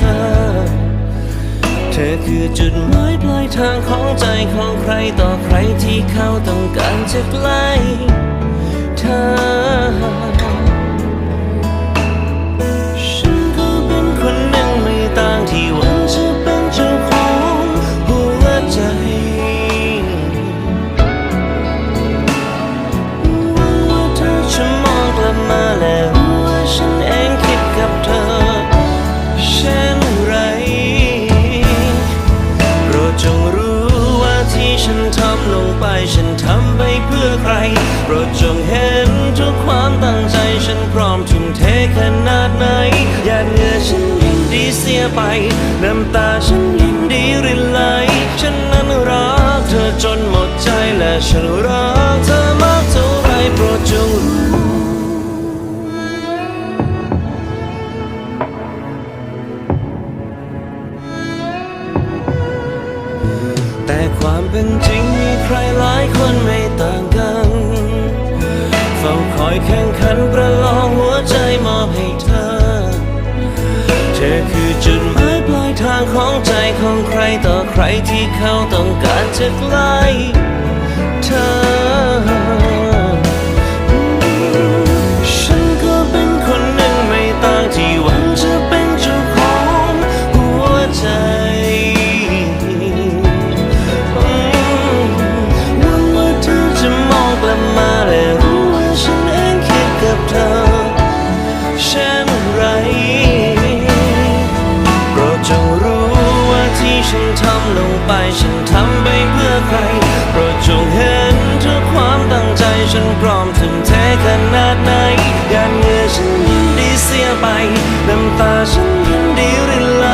อ อคือจุดหมายปลายทางของใจของใครต่อใครที่เขาต้องการจะใกล้ ไปฉันทำไปเพื่อใคร โปรดจงเห็นทุกความตั้งใจฉันพร้อมทุ่มเทขนาดไหนหยาดเหงื่อฉันยิ่งดีเสียไป น้ำตาฉันยิ่งดีรินไหล ฉันนั้นรักเธอจนหมดใจและฉันรักเธอมากเท่าไรโปรดจงรู้แต่ความเป็นจริง รหลายคนไม่ต่างกัน เฝ้าคอยแข่งขันประลองหัวใจมอบให้เธอ เธอคือจุดหมายปลายทางของใจของใครต่อใครที่เขาต้องการจะใกล้ ไปฉันทำไปเพื่อใครโปรดจงเห็นทุกความตั้งใจฉันพร้อมทุ่มเทขนาดไหนหยาดเงื่อฉันยินดีเสียไปน้ำตาฉันยินดีรินไหล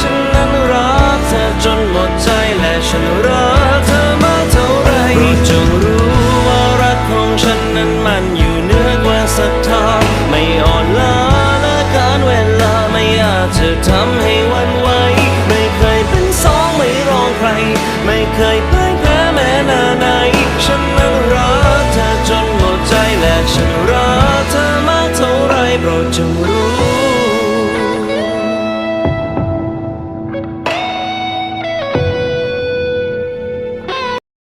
ฉันนั้นรักเธอจนหมดใจและฉันรักเธอมาเท่าไรโปรดจงรู้ว่ารักของฉันนั้นมันอยู่เหนือกว่าศรัทธาไม่อ่อนล้าและการเวลาไม่อาจจะทำให้